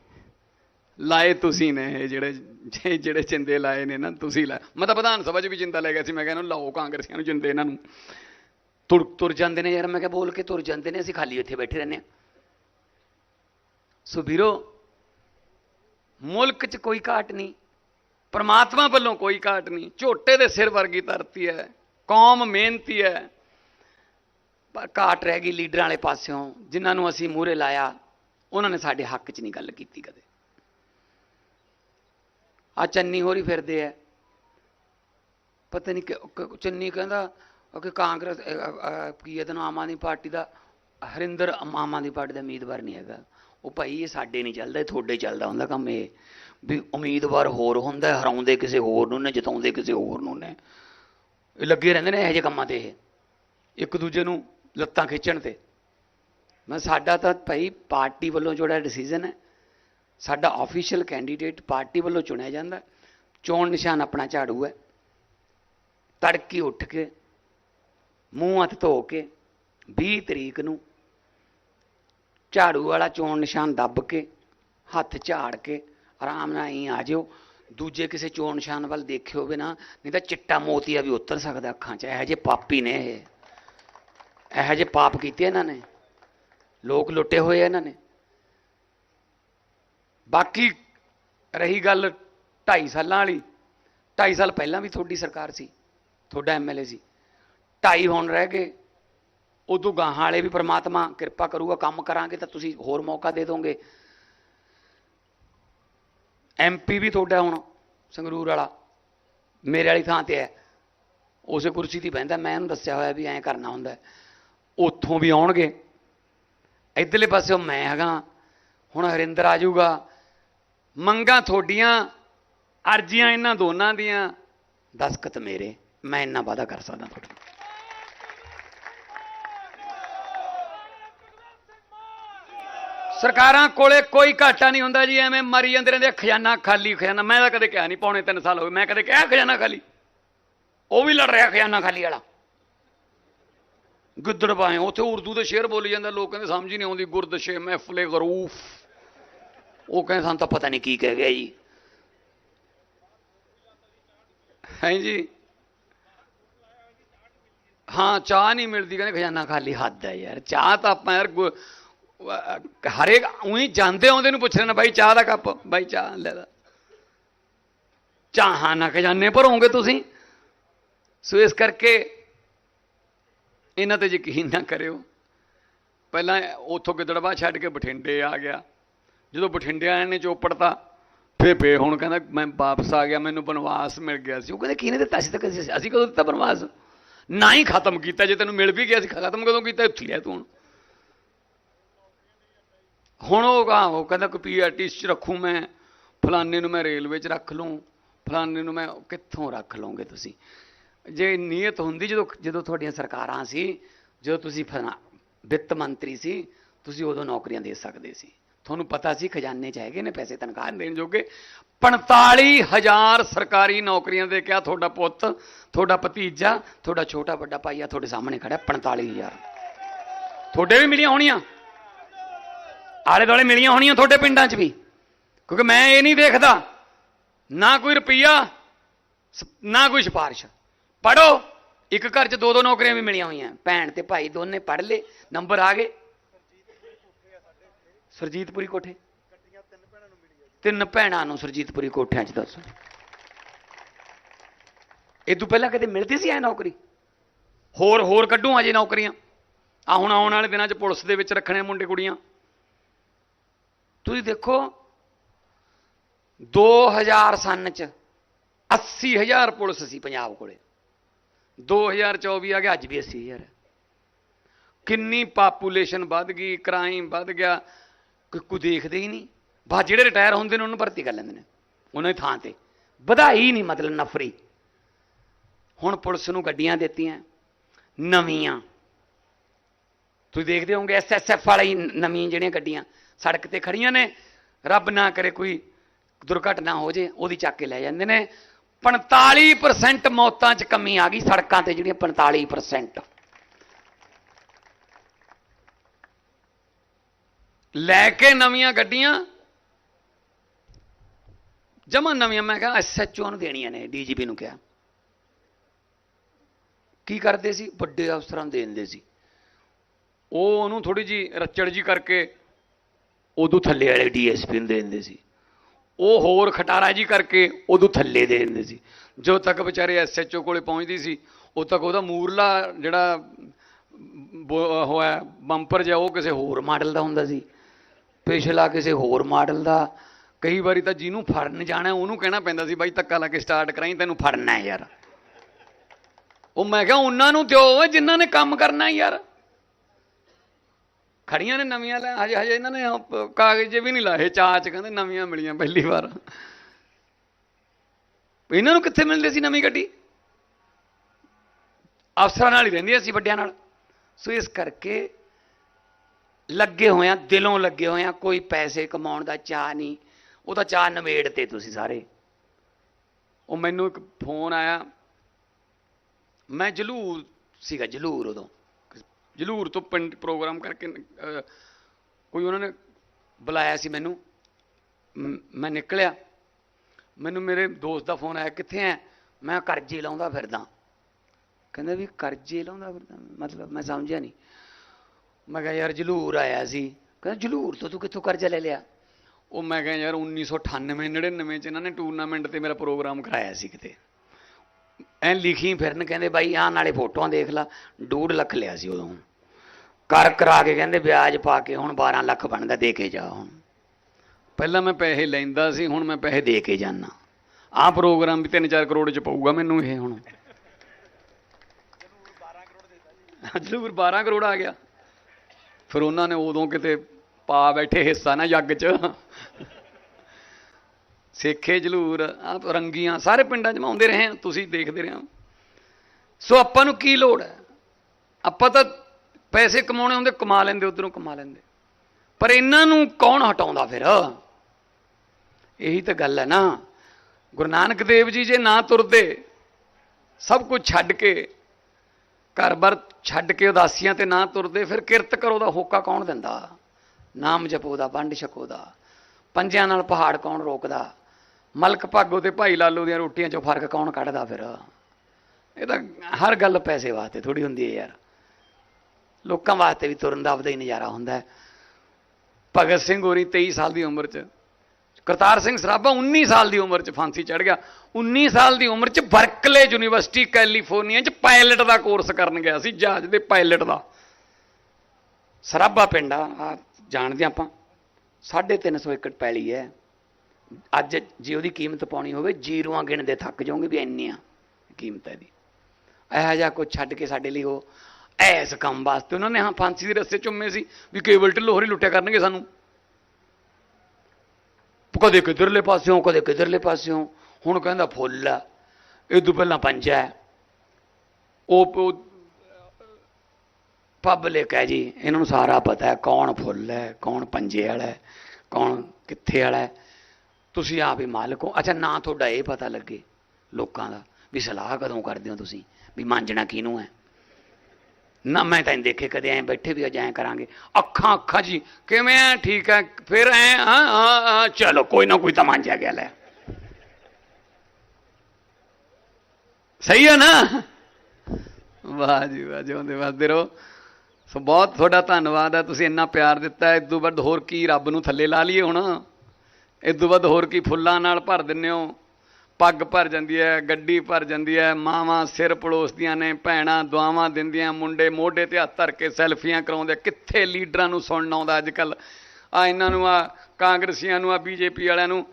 ਲਾਏ ਤੁਸੀਂ ਨੇ ਇਹ ਜਿਹੜੇ ਜੇ- ਜਿਹੜੇ ਚਿੰਦੇ ਲਾਏ ਨੇ ਨਾ, ਤੁਸੀਂ ਲਾ ਮੈਂ ਤਾਂ ਵਿਧਾਨ ਸਭਾ 'ਚ ਵੀ ਚਿੰਤਾ ਲੈ ਗਿਆ ਸੀ, ਮੈਂ ਕਹਿੰਦਾ ਲਾਓ, ਕਾਂਗਰਸੀਆਂ ਨੂੰ ਚਿੰਦੇ ਇਹਨਾਂ ਨੂੰ। ਤੁਰ ਤੁਰ ਜਾਂਦੇ ਨੇ ਯਾਰ, ਮੈਂ ਕਿਹਾ ਬੋਲ ਕੇ ਤੁਰ ਜਾਂਦੇ ਨੇ, ਅਸੀਂ ਖਾਲੀ ਇੱਥੇ ਬੈਠੇ ਰਹਿੰਦੇ ਹਾਂ। ਸੋ ਵੀਰੋ, ਮੁਲਕ 'ਚ ਕੋਈ ਘਾਟ ਨਹੀਂ, ਪਰਮਾਤਮਾ ਵੱਲੋਂ ਕੋਈ ਘਾਟ ਨਹੀਂ, ਝੋਟੇ ਦੇ ਸਿਰ ਵਰਗੀ ਧਰਤੀ ਹੈ। ਕੌਮ ਮਿਹਨਤੀ ਹੈ। ਪਰ ਘਾਟ ਰਹਿ ਗਈ ਲੀਡਰਾਂ ਵਾਲੇ ਪਾਸਿਓਂ, ਜਿਨ੍ਹਾਂ ਨੂੰ ਅਸੀਂ ਮੂਹਰੇ ਲਾਇਆ, ਉਹਨਾਂ ਨੇ ਸਾਡੇ ਹੱਕ 'ਚ ਨਹੀਂ ਗੱਲ ਕੀਤੀ ਕਦੇ। ਆ ਚੰਨੀ ਹੋਰੀ ਫਿਰਦੇ ਐ ਪਤਾ ਨਹੀਂ ਕਿ ਚੰਨੀ ਕਹਿੰਦਾ ਕਿ ਕਾਂਗਰਸ ਕੀ ਇਹਦਾ ਨਾਮ ਆਮ ਆਦਮੀ ਪਾਰਟੀ ਦਾ? ਹਰਿੰਦਰ ਆਮ ਆਦਮੀ ਪਾਰਟੀ ਦਾ ਉਮੀਦਵਾਰ ਨਹੀਂ ਹੈਗਾ। ਉਹ ਭਾਈ ਇਹ ਸਾਡੇ ਨਹੀਂ ਚੱਲਦਾ, ਇਹ ਤੁਹਾਡੇ ਚੱਲਦਾ ਹੁੰਦਾ ਕੰਮ ਇਹ। ਵੀ ਉਮੀਦਵਾਰ ਹੋਰ ਹੁੰਦਾ, ਹਰਾਉਂਦੇ ਕਿਸੇ ਹੋਰ ਨੂੰ ਨੇ, ਜਿਤਾਉਂਦੇ ਕਿਸੇ ਹੋਰ ਨੂੰ ਨੇ। ਲੱਗੇ ਰਹਿੰਦੇ ਨੇ ਇਹੋ ਜਿਹੇ ਕੰਮਾਂ ਤੇ ਇਹ। ਇੱਕ ਦੂਜੇ ਨੂੰ ਲੱਤਾਂ ਖਿੱਚਣ ਤੇ। ਮੈਂ ਸਾਡਾ ਤਾਂ ਭਾਈ ਪਾਰਟੀ ਵੱਲੋਂ ਜਿਹੜਾ ਡਿਸੀਜਨ ਹੈ, ਸਾਡਾ ਆਫੀਸ਼ੀਅਲ ਕੈਂਡੀਡੇਟ ਪਾਰਟੀ ਵੱਲੋਂ ਚੁਣਿਆ ਜਾਂਦਾ। ਚੋਣ ਨਿਸ਼ਾਨ ਆਪਣਾ ਝਾੜੂ ਹੈ। ਤੜਕੀ ਉੱਠ ਕੇ, ਮੂੰਹ ਹੱਥ ਧੋ ਕੇ 20 ਤਰੀਕ ਨੂੰ ਝਾੜੂ ਵਾਲਾ ਚੋਣ ਨਿਸ਼ਾਨ ਦੱਬ ਕੇ, ਹੱਥ ਝਾੜ ਕੇ, ਆਰਾਮ ਨਾਲ ਹੀ ਆ ਜਿਓ। ਦੂਜੇ ਕਿਸੇ ਚੋਣ ਨਿਸ਼ਾਨ ਵੱਲ ਦੇਖਿਓ ਹੋਵੇ ਨਾ, ਨਹੀਂ ਤਾਂ ਚਿੱਟਾ ਮੋਤੀਆ ਵੀ ਉਤਰ ਸਕਦਾ ਅੱਖਾਂ 'ਚ। ਇਹੋ ਜਿਹੇ ਪਾਪੀ ਨੇ ਇਹ। ਇਹੋ ਜਿਹੇ ਪਾਪ ਕੀਤੇ ਇਹਨਾਂ ਨੇ। ਲੋਕ ਲੁੱਟੇ ਹੋਏ ਇਹਨਾਂ ਨੇ। ਬਾਕੀ ਰਹੀ ਗੱਲ 2.5 ਸਾਲਾਂ ਵਾਲੀ। 2.5 ਸਾਲ ਪਹਿਲਾਂ ਵੀ ਤੁਹਾਡੀ ਸਰਕਾਰ ਸੀ, ਤੁਹਾਡਾ ਐਮਐਲਏ ਸੀ। 2.5 ਹੁਣ ਰਹਿ ਗਏ। ਉਦੋਂ ਗਾਹਾਂ ਵਾਲੇ ਵੀ ਪ੍ਰਮਾਤਮਾ ਕਿਰਪਾ ਕਰੂਗਾ, ਕੰਮ ਕਰਾਂਗੇ ਤਾਂ ਤੁਸੀਂ ਹੋਰ ਮੌਕਾ ਦੇ ਦੋਗੇ। ਐਮਪੀ ਵੀ ਤੁਹਾਡਾ ਹੁਣ ਸੰਗਰੂਰ ਵਾਲਾ ਮੇਰੇ ਵਾਲੀ ਥਾਂ ਤੇ ਹੈ। ਉਸੇ ਕੁਰਸੀ ਤੇ ਹੀ ਬਹਿੰਦਾ, ਮੈਂ ਇਹਨੂੰ ਦੱਸਿਆ ਹੋਇਆ ਵੀ ਐਂ ਕਰਨਾ ਹੁੰਦਾ ਉੱਥੋਂ ਵੀ ਆਉਣਗੇ। ਇਧਰਲੇ ਪਾਸਿਓਂ ਮੈਂ ਹੈਗਾ, ਹੁਣ ਹਰਿੰਦਰ ਆ ਜਾਊਗਾ। ਮੰਗਾਂ ਤੁਹਾਡੀਆਂ, ਅਰਜ਼ੀਆਂ ਇਹਨਾਂ ਦੋਨਾਂ ਦੀਆਂ। ਦਸਖਤ ਮੇਰੇ, ਮੈਂ ਇੰਨਾ ਵਾਅਦਾ ਕਰ ਸਕਦਾ ਤੁਹਾਡੇ ਸਰਕਾਰਾਂ ਕੋਲੇ ਕੋਈ ਘਾਟਾ ਨਹੀਂ ਹੁੰਦਾ ਜੀ ਐਵੇਂ ਮਰੀ ਜਾਂਦੇ ਰਹਿੰਦੇ ਆ, ਖਜ਼ਾਨਾ ਖਾਲੀ ਖਜ਼ਾਨਾ ਮੈਂ ਤਾਂ ਕਦੇ ਕਿਹਾ ਨਹੀਂ ਪੌਣੇ 3 ਸਾਲ ਹੋ ਗਏ ਮੈਂ ਕਦੇ ਕਿਹਾ ਖਜ਼ਾਨਾ ਖਾਲੀ। ਉਹ ਵੀ ਲੜ ਰਿਹਾ ਖਜ਼ਾਨਾ ਖਾਲੀ ਵਾਲਾ। ਗਿੱਦੜ ਪਾਏ ਉੱਥੇ ਉਰਦੂ ਦੇ ਸ਼ੇਰ ਬੋਲੀ ਜਾਂਦਾ ਲੋਕ ਕਹਿੰਦੇ ਸਮਝ ਹੀ ਨਹੀਂ ਆਉਂਦੀ ਗੁਰਦਸ਼ੇ ਮਹਿਫਲੇ ਗਰੂਫ। ਉਹ ਕਹਿੰਦੇ ਸਾਨੂੰ ਤਾਂ ਪਤਾ ਨਹੀਂ ਕੀ ਕਹਿ ਗਿਆ ਜੀ। ਹੈ ਜੀ? ਹਾਂ ਚਾਹ ਨਹੀਂ ਮਿਲਦੀ ਕਹਿੰਦੇ ਖਜ਼ਾਨਾ ਖਾਲੀ ਹੱਦ ਹੈ ਯਾਰ ਚਾਹ ਤਾਂ ਆਪਾਂ ਯਾਰ ਗੁ- ਅਹ ਹਰੇਕ ਉਹੀ ਜਾਂਦੇ ਆਉਂਦੇ ਨੂੰ ਪੁੱਛ ਰਹੇ ਬਾਈ, ਚਾਹ ਦਾ ਕੱਪ? ਬਾਈ, ਚਾਹ, ਲੈ ਦਾ ਚਾਹਾਂ ਨਾ ਖਜ਼ਾਨੇ ਭਰੋਗੇ ਤੁਸੀਂ? ਸੋ ਇਸ ਕਰਕੇ ਇਹਨਾਂ ਤੇ ਯਕੀਨ ਨਾ ਕਰਿਓ। ਪਹਿਲਾਂ ਉੱਥੋਂ ਗਿੱਦੜਵਾ ਛੱਡ ਕੇ ਬਠਿੰਡੇ ਆ ਗਿਆ। ਜਦੋਂ ਬਠਿੰਡੇ ਆਏ ਨੇ ਚੋਪੜਤਾ ਫੇ ਫੇ ਹੁਣ, ਕਹਿੰਦਾ, ਮੈਂ ਵਾਪਸ ਆ ਗਿਆ, ਮੈਨੂੰ ਬਨਵਾਸ ਮਿਲ ਗਿਆ ਸੀ। ਉਹ ਕਹਿੰਦੇ ਕਿਹਨੇ ਦਿੱਤਾ ਸੀ ਤਾਂ ਅਸੀਂ ਕਦੋਂ ਦਿੱਤਾ ਬਨਵਾਸ? ਨਾ ਹੀ ਖਤਮ ਕੀਤਾ, ਜੇ ਤੈਨੂੰ ਮਿਲ ਵੀ ਗਿਆ ਸੀ, ਖਤਮ ਕਦੋਂ ਕੀਤਾ? ਉੱਥੇ ਲਿਆ ਤੂੰ ਹੁਣ ਉਹ ਕਹਾਂ ਉਹ ਕਹਿੰਦਾ ਕੋਈ ਪੀਆਰਟੀਸ ਚ ਰੱਖੂ ਮੈਂ, ਫਲਾਣੇ ਨੂੰ ਮੈਂ ਰੇਲਵੇ ਚ ਰੱਖ ਲੂੰ, ਫਲਾਣੇ ਨੂੰ ਮੈਂ ਕਿੱਥੋਂ ਰੱਖ ਲਓਗੇ ਤੁਸੀਂ? ਜੇ ਨੀਅਤ ਹੁੰਦੀ ਜਦੋਂ ਜਦੋਂ ਤੁਹਾਡੀਆਂ ਸਰਕਾਰਾਂ ਸੀ, ਜਦੋਂ ਤੁਸੀਂ ਫਲਾ- ਵਿੱਤ ਮੰਤਰੀ ਸੀ, ਤੁਸੀਂ ਉਦੋਂ ਨੌਕਰੀਆਂ ਦੇ ਸਕਦੇ ਸੀ। ਤੁਹਾਨੂੰ ਪਤਾ ਸੀ ਖਜ਼ਾਨੇ ਚ ਹੈਗੇ ਨੇ ਪੈਸੇ ਤਨਖਾਹ ਦੇਣ ਜੋਗੇ? 45000 ਸਰਕਾਰੀ ਨੌਕਰੀਆਂ ਦੇ ਕਿਹਾ ਤੁਹਾਡਾ ਪੁੱਤ, ਤੁਹਾਡਾ ਭਤੀਜਾ, ਤੁਹਾਡਾ ਛੋਟਾ ਵੱਡਾ ਭਾਈਆ ਤੁਹਾਡੇ ਸਾਹਮਣੇ ਖੜਾ 45000 ਤੁਹਾਡੇ ਵੀ ਮਿਲੀਆਂ ਹੋਣੀਆਂ? ਆਲੇ ਦੁਆਲੇ ਮਿਲੀਆਂ ਹੋਣੀਆਂ ਤੁਹਾਡੇ ਪਿੰਡਾਂ 'ਚ ਵੀ। ਕਿਉਂਕਿ ਮੈਂ ਇਹ ਨਹੀਂ ਦੇਖਦਾ ਨਾ ਕੋਈ ਰੁਪਈਆ, ਸ- ਨਾ ਕੋਈ ਸਿਫਾਰਿਸ਼। ਪੜੋ ਇੱਕ ਘਰ 'ਚ ਦੋ ਦੋ ਨੌਕਰੀਆਂ ਵੀ ਮਿਲੀਆਂ ਹੋਈਆਂ। ਭੈਣ ਤੇ ਭਾਈ ਦੋਨੇ ਪੜ ਲਏ, ਨੰਬਰ ਆ ਗਏ। ਸਰਜੀਤਪੁਰੀ ਕੋਠੇ। ਤਿੰਨ ਭੈਣਾਂ ਨੂੰ ਸਰਜੀਤਪੁਰੀ ਕੋਠਿਆਂ 'ਚ ਦੱਸੋ। ਇਹ ਤੋਂ ਪਹਿਲਾਂ ਕਦੇ ਮਿਲਦੀ ਸੀ ਐ ਨੌਕਰੀ? ਹੋਰ ਹੋਰ ਕੱਢੂ ਅਜੇ ਨੌਕਰੀਆਂ। ਆ ਹੁਣ ਆਉਣ ਵਾਲੇ ਦਿਨਾਂ 'ਚ ਪੁਲਿਸ ਦੇ ਵਿੱਚ ਰੱਖਣੇ ਮੁੰਡੇ ਕੁੜੀਆਂ। ਤੁਸੀਂ ਦੇਖੋ 2000 ਸਨ ਚ 80000 ਪੁਲਿਸ ਸੀ ਪੰਜਾਬ ਕੋਲੇ। 2024 ਆ ਗਿਆ, ਅੱਜ ਵੀ 80000 ਹੈ। ਕਿੰਨੀ ਪਾਪੂਲੇਸ਼ਨ ਵੱਧ ਗਈ ਕ੍ਰਾਈਮ ਵੱਧ ਗਿਆ ਕੋਈ ਦੇਖਦੇ ਹੀ ਨਹੀਂ। ਬਾ ਜਿਹੜੇ ਰਿਟਾਇਰ ਹੁੰਦੇ ਨੇ, ਉਹਨੂੰ ਭਰਤੀ ਕਰ ਲੈਂਦੇ ਨੇ। ਉਹਨਾਂ ਦੀ ਥਾਂ ਤੇ। ਵਧਾਈ ਨਹੀਂ, ਮਤਲਬ ਨਫਰੀ। ਹੁਣ ਪੁਲਿਸ ਨੂੰ ਗੱਡੀਆਂ ਦਿੱਤੀਆਂ, ਨਵੀਆਂ। ਤੁਸੀਂ ਦੇਖਦੇ ਹੋਵੋਗੇ ਐਸਐਸਐਫ ਵਾਲੀ ਨਵੀਆਂ ਜਿਹੜੀਆਂ ਗੱਡੀਆਂ। ਸੜਕ ਤੇ ਖੜੀਆਂ ਨੇ। ਰੱਬ ਨਾ ਕਰੇ ਕੋਈ ਦੁਰਘਟਨਾ ਹੋ ਜੇ, ਉਹਦੀ ਚੱਕ ਕੇ ਲੈ ਜਾਂਦੇ ਨੇ। 45% ਮੌਤਾਂ 'ਚ ਕਮੀ ਆ ਗਈ ਸੜਕਾਂ ਤੇ ਜਿਹੜੀਆਂ 45% ਲੈ ਕੇ ਨਵੀਆਂ ਗੱਡੀਆਂ। ਜਮਾ ਨਵੀਆਂ, ਮੈਂ ਕਿਹਾ ਐਸਐਚਓ ਨੂੰ ਦੇਣੀਆਂ ਨੇ ਡੀਜੀਪੀ ਨੂੰ ਕਿਹਾ। ਕੀ ਕਰਦੇ ਸੀ? ਵੱਡੇ ਅਫਸਰਾਂ ਨੂੰ ਦੇ ਦਿੰਦੇ ਸੀ। ਉਹ ਉਹਨੂੰ ਥੋੜੀ ਜੀ ਰੱਚੜ ਜੀ ਕਰਕੇ ਉਦੋਂ ਥੱਲੇ ਵਾਲੇ ਡੀਐਸਪੀ ਨੂੰ ਦੇ ਦਿੰਦੇ ਸੀ। ਉਹ ਹੋਰ ਖਟਾਰਾ ਜੀ ਕਰਕੇ ਉਦੋਂ ਥੱਲੇ ਦੇ ਦਿੰਦੇ ਸੀ। ਜਦੋਂ ਤੱਕ ਵਿਚਾਰੇ ਐਸਐਚਓ ਕੋਲੇ ਪਹੁੰਚਦੀ ਸੀ, ਉਦੋਂ ਤੱਕ ਉਹਦਾ ਮੂਰਲਾ ਜਿਹੜਾ ਬੋ- ਹੋਇਆ, ਬੰਪਰ ਜਿਹਾ, ਉਹ ਕਿਸੇ ਹੋਰ ਮਾਡਲ ਦਾ ਹੁੰਦਾ ਸੀ। ਪਿਛਲਾ ਕਿਸੇ ਹੋਰ ਮਾਡਲ ਦਾ। ਕਈ ਵਾਰੀ ਤਾਂ ਜਿਹਨੂੰ ਫੜਨ ਜਾਣਾ, ਉਹਨੂੰ ਕਹਿਣਾ ਪੈਂਦਾ ਸੀ, ਬਾਈ, ਧੱਕਾ ਲਾ ਕੇ ਸਟਾਰਟ ਕਰਾਈ, ਤੈਨੂੰ ਫੜਨਾ ਹੈ ਯਾਰ। ਉਹ ਮੈਂ ਕਿਹਾ, ਉਹਨਾਂ ਨੂੰ ਦਿਓ ਓਏ, ਜਿਨ੍ਹਾਂ ਨੇ ਕੰਮ ਕਰਨਾ ਯਾਰ। ਖੜੀਆਂ ਨੇ ਨਵੀਆਂ ਲੈ, ਹਜੇ ਹਜੇ ਇਹਨਾਂ ਨੇ ਕਾਗਜ਼ ਵੀ ਨਹੀਂ ਲਾਏ, ਚਾਚ ਕਹਿੰਦੇ ਨਵੀਆਂ ਮਿਲੀਆਂ ਪਹਿਲੀ ਵਾਰ। ਇਹਨਾਂ ਨੂੰ ਕਿੱਥੇ ਮਿਲਦੇ ਸੀ ਨਵੀਂ ਗੱਡੀ? ਅਫਸਰਾਂ ਨਾਲ ਹੀ ਰਹਿੰਦੀ ਸੀ ਵੱਡਿਆਂ ਨਾਲ। ਸੋ ਇਸ ਕਰਕੇ ਲੱਗੇ ਹੋਇਆਂ ਦਿਲੋਂ ਲੱਗੇ ਹੋਇਆਂ ਕੋਈ ਪੈਸੇ ਕਮਾਉਣ ਦਾ ਚਾਹ ਨਹੀਂ। ਉਹ ਤਾਂ ਚਾਹ ਨਵੇੜ ਤੁਸੀਂ ਸਾਰੇ। ਉਹ ਮੈਨੂੰ ਇੱਕ ਫੋਨ ਆਇਆ। ਮੈਂ ਜਲੂਰ ਸੀਗਾ, ਜਲੂਰ ਉਦੋਂ। ਜਲੂਰ ਤੋਂ ਪਿੰਡ ਪ੍ਰੋਗਰਾਮ ਕਰਕੇ ਕੋਈ ਉਹਨਾਂ ਨੇ ਬੁਲਾਇਆ ਸੀ ਮੈਨੂੰ, ਮੈਂ ਨਿਕਲਿਆ। ਮੈਨੂੰ ਮੇਰੇ ਦੋਸਤ ਦਾ ਫੋਨ ਆਇਆ, ਕਿੱਥੇ ਐ? ਮੈਂ ਕਰਜ਼ੇ ਲਾਉਂਦਾ ਫਿਰਦਾ। ਕਹਿੰਦਾ ਵੀ ਕਰਜ਼ੇ ਲਾਉਂਦਾ ਫਿਰਦਾ? ਮਤਲਬ ਮੈਂ ਸਮਝਿਆ ਨਹੀਂ। ਮੈਂ ਕਿਹਾ, ਯਾਰ ਜਲੂਰ ਆਇਆ ਸੀ। ਕਹਿੰਦਾ, ਜਲੂਰ ਤੋਂ ਤੂੰ ਕਿੱਥੋਂ ਕਰਜ਼ਾ ਲੈ ਲਿਆ? ਉਹ ਮੈਂ ਕਿਹਾ, ਯਾਰ 1998 99 ਚ ਇਹਨਾਂ ਨੇ ਟੂਰਨਾਮੈਂਟ ਤੇ ਮੇਰਾ ਪ੍ਰੋਗਰਾਮ ਕਰਾਇਆ ਸੀ ਕਿਤੇ। ਐ ਲਿਖੀ ਫਿਰਨ, ਕਹਿੰਦੇ ਬਾਈ ਆਹ ਨਾਲੇ ਫੋਟੋਆਂ ਦੇਖ ਲਾ, ਡੂਢ ਲੱਖ ਲਿਆ ਸੀ ਉਦੋਂ। ਕਰ ਕਰਾ ਕੇ ਕਹਿੰਦੇ ਵਿਆਜ ਪਾ ਕੇ ਹੁਣ 12 ਲੱਖ ਬਣਦਾ, ਦੇ ਕੇ ਜਾ ਹੁਣ। ਪਹਿਲਾਂ ਮੈਂ ਪੈਸੇ ਲੈਂਦਾ ਸੀ, ਹੁਣ ਮੈਂ ਪੈਸੇ ਦੇ ਕੇ ਜਾਣਾ ਆਹ ਪ੍ਰੋਗਰਾਮ ਵੀ 3-4 ਕਰੋੜ ਚ ਪਊਗਾ ਮੈਨੂੰ ਇਹ ਹੁਣ। ਜ਼ਰੂਰ 12 ਕਰੋੜ ਆ ਗਿਆ। ਫਿਰ ਉਹਨਾਂ ਨੇ ਉਦੋਂ ਕਿਤੇ ਪਾ ਬੈਠੇ ਹਿੱਸਾ ਨਾ ਜੱਗ 'ਚ। ਸੇਖੇ ਜਲੂਰ ਆ ਰੰਗੀਆਂ, ਸਾਰੇ ਪਿੰਡਾਂ 'ਚ ਆਉਂਦੇ ਰਹੇ ਆ ਤੁਸੀਂ ਦੇਖਦੇ ਰਹੇ ਹੋ। ਸੋ ਆਪਾਂ ਨੂੰ ਕੀ ਲੋੜ ਹੈ? ਆਪਾਂ ਤਾਂ ਪੈਸੇ ਕਮਾਉਣੇ ਹੁੰਦੇ, ਕਮਾ ਲੈਂਦੇ, ਉਧਰੋਂ ਕਮਾ ਲੈਂਦੇ। ਪਰ ਇਹਨਾਂ ਨੂੰ ਕੌਣ ਹਟਾਉਂਦਾ ਫਿਰ? ਇਹੀ ਤਾਂ ਗੱਲ ਹੈ ਨਾ। ਗੁਰੂ ਨਾਨਕ ਦੇਵ ਜੀ ਜੇ ਨਾ ਤੁਰਦੇ, ਸਭ ਕੁਝ ਛੱਡ ਕੇ, ਘਰ-ਬਾਰ ਛੱਡ ਕੇ ਉਦਾਸੀਆਂ ਤੇ ਨਾ ਤੁਰਦੇ, ਫਿਰ ਕਿਰਤ ਕਰੋ ਦਾ ਹੋਕਾ ਕੌਣ ਦਿੰਦਾ? ਨਾਮ ਜਪੋ ਦਾ, ਵੰਡ ਛਕੋ ਦਾ। ਪੰਜਿਆਂ ਨਾਲ ਪਹਾੜ ਕੌਣ ਰੋਕਦਾ? ਮਲਕ ਭਾਗੋ ਤੇ ਭਾਈ ਲਾਲੋ ਦੀਆਂ ਰੋਟੀਆਂ 'ਚੋਂ ਫ਼ਰਕ ਕੌਣ ਕੱਢਦਾ ਫਿਰ? ਇਹ ਤਾਂ ਹਰ ਗੱਲ ਪੈਸੇ ਵਾਸਤੇ ਥੋੜੀ ਹੁੰਦੀ ਹੈ ਯਾਰ। ਲੋਕਾਂ ਵਾਸਤੇ ਵੀ ਤੁਰਨ ਦਾ ਆਪਦਾ ਹੀ ਨਜ਼ਾਰਾ ਹੁੰਦਾ ਹੈ। ਭਗਤ ਸਿੰਘ ਹੋਰੀ 23 ਸਾਲ ਦੀ ਉਮਰ 'ਚ, ਕਰਤਾਰ ਸਿੰਘ ਸਰਾਭਾ 19 ਸਾਲ ਦੀ ਉਮਰ 'ਚ ਫਾਂਸੀ ਚੜ ਗਿਆ। 19 ਸਾਲ ਦੀ ਉਮਰ 'ਚ ਬਰਕਲੇ ਯੂਨੀਵਰਸਿਟੀ ਕੈਲੀਫੋਰਨੀਆ 'ਚ ਪਾਇਲਟ ਦਾ ਕੋਰਸ ਕਰਨ ਗਿਆ ਸੀ, ਜਹਾਜ਼ ਦੇ ਪਾਇਲਟ ਦਾ। ਸਰਾਭਾ ਪਿੰਡ ਆ, ਆਹ ਜਾਣਦੇ ਆਪਾਂ। 350 ਏਕੜ ਪੈਲੀ ਹੈ। ਅੱਜ ਜੇ ਉਹਦੀ ਕੀਮਤ ਪਾਉਣੀ ਹੋਵੇ, ਜੀਰੋਆਂ ਗਿਣਦੇ ਥੱਕ ਜਾਓਗੇ ਵੀ ਇੰਨੀ ਆ ਕੀਮਤ ਹੈ ਦੀ ਇਹੋ ਜਿਹਾ ਕੁਝ ਛੱਡ ਕੇ ਸਾਡੇ ਲਈ ਉਹ ਐਸ ਕੰਮ ਵਾਸਤੇ ਉਹਨਾਂ ਨੇ ਹਾਂ ਫਾਂਸੀ ਦੇ ਰਸਤੇ ਚੁੰਮੇ ਸੀ ਵੀ ਕੇਵਲ ਢਿੱਲੋਂ ਹੋਰੀ ਲੁੱਟਿਆ ਕਰਨਗੇ ਸਾਨੂੰ। ਕਦੇ ਕਿਧਰਲੇ ਪਾਸਿਓਂ, ਕਦੇ ਕਿਧਰਲੇ ਪਾਸਿਓਂ, ਹੁਣ ਕਹਿੰਦਾ ਫੁੱਲ ਆ, ਇਹ ਤੋਂ ਪਹਿਲਾਂ ਪੰਜਾ ਹੈ ਉਹ ਉਹ ਪਬਲਿਕ ਹੈ ਜੀ, ਇਹਨਾਂ ਨੂੰ ਸਾਰਾ ਪਤਾ ਹੈ ਕੌਣ ਫੁੱਲ ਹੈ, ਕੌਣ ਪੰਜੇ ਵਾਲਾ ਹੈ, ਕੌਣ ਕਿੱਥੇ ਵਾਲਾ ਹੈ। ਤੁਸੀਂ ਆਪ ਹੀ ਮਾਲਕ ਹੋ। ਅੱਛਾ, ਨਾ ਤੁਹਾਡਾ ਇਹ ਪਤਾ ਲੱਗੇ ਲੋਕਾਂ ਦਾ ਵੀ ਸਲਾਹ ਕਦੋਂ ਕਰਦੇ ਹੋ ਤੁਸੀਂ, ਵੀ ਮਾਂਜਣਾ ਕਿਹਨੂੰ ਹੈ? ਨਾ ਮੈਂ ਤਾਂ ਨੀ ਦੇਖੇ ਕਦੇ ਐ ਬੈਠੇ ਵੀ ਅੱਜ ਐਂ ਕਰਾਂਗੇ। ਅੱਖਾਂ ਅੱਖਾਂ ਜੀ, ਕਿਵੇਂ ਐ? ਠੀਕ ਹੈ ਫਿਰ ਐ, ਹਾਂ ਚਲੋ, ਕੋਈ ਨਾ ਕੋਈ ਤਾਂ ਮਾਂਜਿਆ ਗਿਆ ਲੈ। ਸਹੀ ਹੈ ਨਾ? ਵਾਹ ਜੀ, ਵਾਹ, ਜਿਉਂਦੇ ਵਸਦੇ ਰਹੋ। ਸੋ ਬਹੁਤ ਤੁਹਾਡਾ ਧੰਨਵਾਦ ਹੈ, ਤੁਸੀਂ ਇੰਨਾ ਪਿਆਰ ਦਿੱਤਾ ਹੈ ਤੋਂ ਵੱਧ ਹੋਰ ਕੀ ਰੱਬ ਨੂੰ ਥੱਲੇ ਲਾ ਲਈਏ ਹੁਣ। ਇਹ ਤੋਂ ਵੱਧ ਹੋਰ ਕੀ ਫੁੱਲਾਂ ਨਾਲ ਭਰ ਦਿੰਨੇ ਹੋ? ਪੱਗ ਭਰ ਜਾਂਦੀ ਹੈ, ਗੱਡੀ ਭਰ ਜਾਂਦੀ ਹੈ, ਮਾਵਾਂ ਸਿਰ ਪੜੋਸਦੀਆਂ ਨੇ, ਭੈਣਾਂ ਦੁਆਵਾਂ ਦਿੰਦੀਆਂ, ਮੁੰਡੇ ਮੋਢੇ ਤੇ ਹੱਥ ਧਰ ਕੇ ਸੈਲਫੀਆਂ ਕਰਾਉਂਦੇ ਕਿੱਥੇ ਲੀਡਰਾਂ ਨੂੰ ਸੁਣਨ ਆਉਂਦਾ ਅੱਜ ਕੱਲ ਆ ਇਹਨਾਂ ਨੂੰ, ਆ ਕਾਂਗਰਸੀਆਂ ਨੂੰ, ਆ ਬੀਜੇਪੀ ਵਾਲਿਆਂ ਨੂੰ,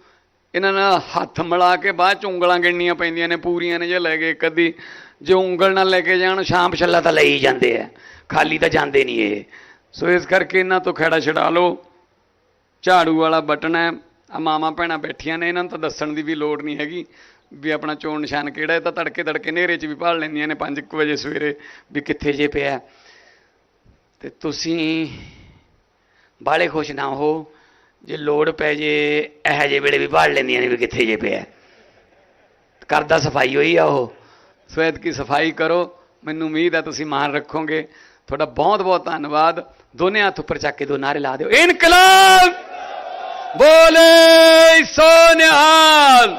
ਇਹਨਾਂ ਨਾਲ ਹੱਥ ਮਿਲਾ ਕੇ ਬਾਅਦ ਚ ਉਂਗਲਾਂ ਗਿਣਨੀਆਂ ਪੈਂਦੀਆਂ ਨੇ, ਪੂਰੀਆਂ ਨੇ ਜੇ ਲੈ ਗਏ ਕਦੀ ਜੇ ਉਂਗਲ ਨਾਲ ਲੈ ਕੇ ਜਾਣ, ਸ਼ਾਮ ਛੱਲਾ ਤਾਂ ਲਈ ਜਾਂਦੇ ਆ। ਖਾਲੀ ਤਾਂ ਜਾਂਦੇ ਨਹੀਂ ਇਹ। ਸੋ ਇਸ ਕਰਕੇ ਇਹਨਾਂ ਤੋਂ ਖੜਾ ਛਡਾ ਲਓ। ਝਾੜੂ ਵਾਲਾ ਬਟਨ ਹੈ। ਆ ਮਾਮਾ ਭੈਣਾਂ ਬੈਠੀਆਂ ਨੇ, ਇਹਨਾਂ ਨੂੰ ਤਾਂ ਦੱਸਣ ਦੀ ਵੀ ਲੋੜ ਨਹੀਂ ਹੈਗੀ ਵੀ ਆਪਣਾ ਚੋਣ ਨਿਸ਼ਾਨ ਕਿਹੜਾ ਹੈ। ਤਾਂ ਤੜਕੇ ਤੜਕੇ ਹਨੇਰੇ 'ਚ ਵੀ ਭਾਲ ਲੈਂਦੀਆਂ ਨੇ 5 ਵਜੇ ਸਵੇਰੇ ਵੀ ਕਿੱਥੇ ਜੇ ਪਿਆ। ਤੇ ਤੁਸੀਂ ਬਾਲੇ ਖੁਸ਼ ਨਾ ਹੋ, ਜੇ ਲੋੜ ਪੈ ਜੇ, ਇਹੋ ਜਿਹੇ ਵੇਲੇ ਵੀ ਭਾਲ ਲੈਂਦੀਆਂ ਨੇ ਵੀ ਕਿੱਥੇ ਜੇ ਪਿਆ। ਕਰਦਾ ਸਫ਼ਾਈ ਹੋਈ ਆ ਉਹ। ਸਵੇਤ ਕੀ ਸਫ਼ਾਈ ਕਰੋ, ਮੈਨੂੰ ਉਮੀਦ ਹੈ ਤੁਸੀਂ ਮਾਨ ਰੱਖੋਗੇ। ਤੁਹਾਡਾ ਬਹੁਤ ਬਹੁਤ ਧੰਨਵਾਦ। ਦੋਨੇ ਹੱਥ ਉੱਪਰ ਚੱਕ ਕੇ ਦੋ ਨਾਰੇ ਲਾ ਦਿਓ। ਇਨਕਲਾਬ! ਬੋਲੇ ਸੋਨਿਹਾਲ।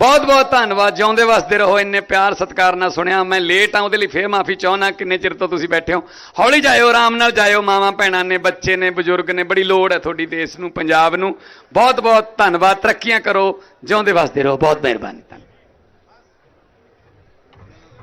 ਬਹੁਤ ਬਹੁਤ ਧੰਨਵਾਦ, ਜਿਉਂਦੇ ਵਸਦੇ ਰਹੋ, ਇੰਨੇ ਪਿਆਰ ਸਤਿਕਾਰ ਨਾਲ ਸੁਣਿਆ। ਮੈਂ ਲੇਟ ਆ ਉਹਦੇ ਲਈ ਫੇਰ ਮਾਫੀ ਚਾਹਣਾ ਕਿੰਨੇ ਚਿਰ ਤੋਂ ਤੁਸੀਂ ਬੈਠੇ ਹੋ। ਹੌਲੀ ਜਾਇਓ, ਆਰਾਮ ਨਾਲ ਜਾਇਓ, ਮਾਵਾਂ ਭੈਣਾਂ ਨੇ, ਬੱਚੇ ਨੇ, ਬਜ਼ੁਰਗ ਨੇ, ਬੜੀ ਲੋੜ ਹੈ ਤੁਹਾਡੀ ਦੇਸ਼ ਨੂੰ, ਪੰਜਾਬ ਨੂੰ। ਬਹੁਤ ਬਹੁਤ ਧੰਨਵਾਦ, ਤਰੱਕੀਆਂ ਕਰੋ, ਜਿਉਂਦੇ ਵਸਦੇ ਰਹੋ, ਬਹੁਤ ਮਿਹਰਬਾਨੀ, ਧੰਨਵਾਦ।